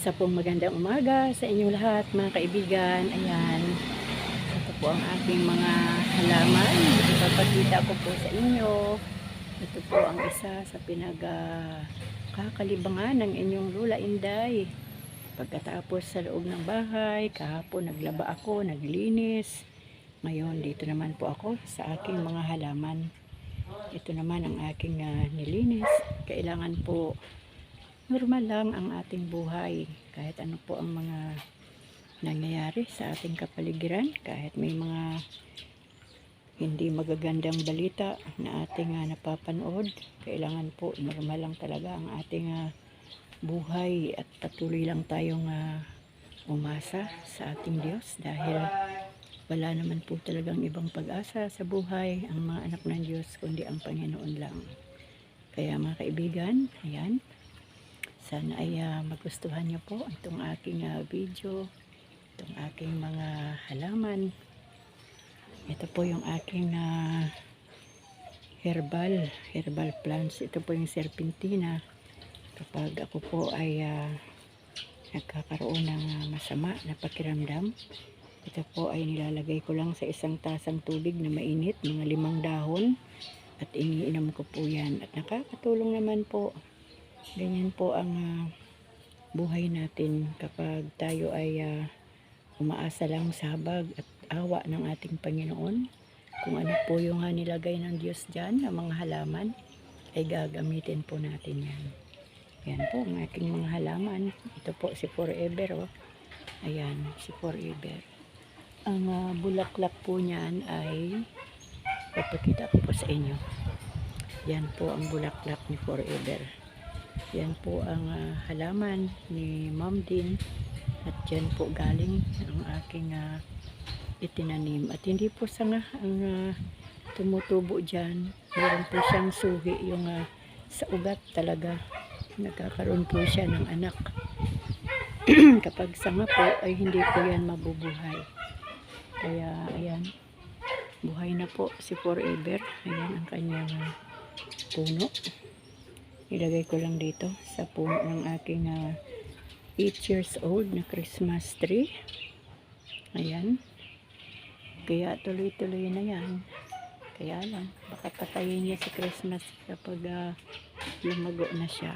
Isa pong magandang umaga sa inyong lahat mga kaibigan. Ayan. Ito po ang aking mga halaman. Ipapakita ko po sa inyo. Ito po ang isa sa pinag kakalibangan ng inyong Lula Inday. Pagkatapos sa loob ng bahay, kahapon naglaba ako, naglinis. Ngayon, dito naman po ako sa aking mga halaman. Ito naman ang aking ah, nilinis. Kailangan po normal lang ang ating buhay. Kahit ano po ang mga nangyayari sa ating kapaligiran. Kahit may mga hindi magagandang balita na ating ah, napapanood. Kailangan po normal lang talaga ang ating ah, buhay at patuloy lang tayong ah, umasa sa ating Diyos dahil wala naman po talagang ibang pag-asa sa buhay ang mga anak ng Diyos kundi ang Panginoon lang. Kaya mga kaibigan, ayan, sana ay ah, magustuhan niyo po itong aking ah, video, itong aking mga halaman. Ito po yung aking ah, herbal, herbal plants. Ito po yung serpentina. Kapag ako po ay ah, nagkakaroon ng masama na pakiramdam, ito po ay nilalagay ko lang sa isang tasang tubig na mainit, mga limang dahon. At iniinom ko po yan. At nakakatulong naman po. Ganyan po ang ah, buhay natin kapag tayo ay ah, umaasa lang sa habag at awa ng ating Panginoon. Kung ano po yung ah, nilagay ng Diyos dyan, ng mga halaman, ay gagamitin po natin yan. Yan po ang aking mga halaman. Ito po si Forever. Oh. Ayan, si Forever. Ang ah, bulaklak po niyan ay papakita ko po sa inyo. Yan po ang bulaklak ni Forever. Yan po ang ah, halaman ni Ma'am Din. At yan po galing ang aking ah, itinanim. At hindi po sanga ang ah, tumutubo dyan. Meron po siyang suhi yung ah, sa ugat talaga. Nagkakaroon po siya ng anak. Kapag sanga po ay hindi po yan mabubuhay. Kaya ayan, buhay na po si Forever. Ayan ang kanyang ah, puno. Ilagay ko lang dito sa puno ng aking 8 years old na Christmas tree. Ayan. Kaya tuloy-tuloy na yan. Kaya lang, baka patayin niya si Christmas kapag ah, lumago na siya.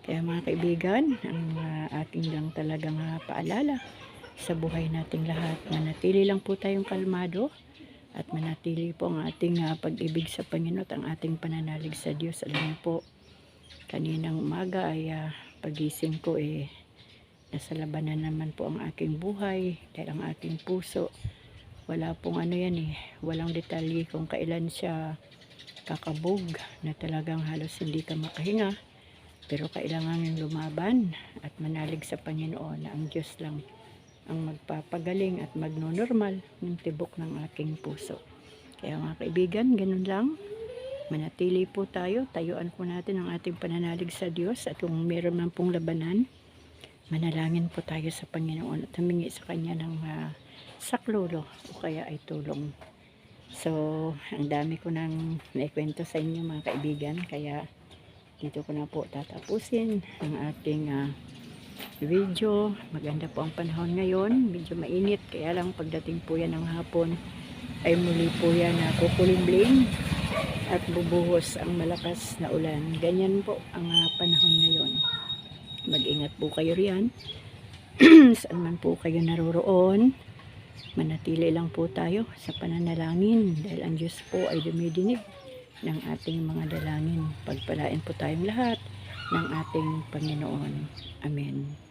Kaya mga kaibigan, ang ah, aking lang talagang ah, paalala sa buhay nating lahat. Manatili lang po tayong kalmado at manatili po ang ating ah, pag-ibig sa Panginoon at ang ating pananalig sa Diyos. Alam niyo po, kaninang umaga ay ah, pagising ko eh, nasa labanan naman po ang aking buhay dahil ang aking puso wala pong ano yan eh, walang detalye kung kailan siya kakabog na talagang halos hindi ka makahinga pero kailangan yung lumaban at manalig sa Panginoon na ang Diyos lang ang magpapagaling at magnonormal ng tibok ng aking puso. Kaya mga kaibigan, ganun lang. Manatili po tayo, tayuan po natin ang ating pananalig sa Diyos at kung meron man pong labanan, manalangin po tayo sa Panginoon at humingi sa Kanya ng ah, saklolo o kaya ay tulong. So, ang dami ko nang naikwento sa inyo mga kaibigan, kaya dito ko na po tatapusin ang ating ah, video. Maganda po ang panahon ngayon, medyo mainit, kaya lang pagdating po yan ng hapon, ay muli po yan na kukulimlim at bubuhos ang malakas na ulan. Ganyan po ang ah, panahon ngayon. Mag-ingat po kayo riyan. Saan man po kayo naroroon, manatili lang po tayo sa pananalangin dahil ang Diyos po ay dumidinig ng ating mga dalangin. Pagpalain po tayong lahat ng ating Panginoon. Amen.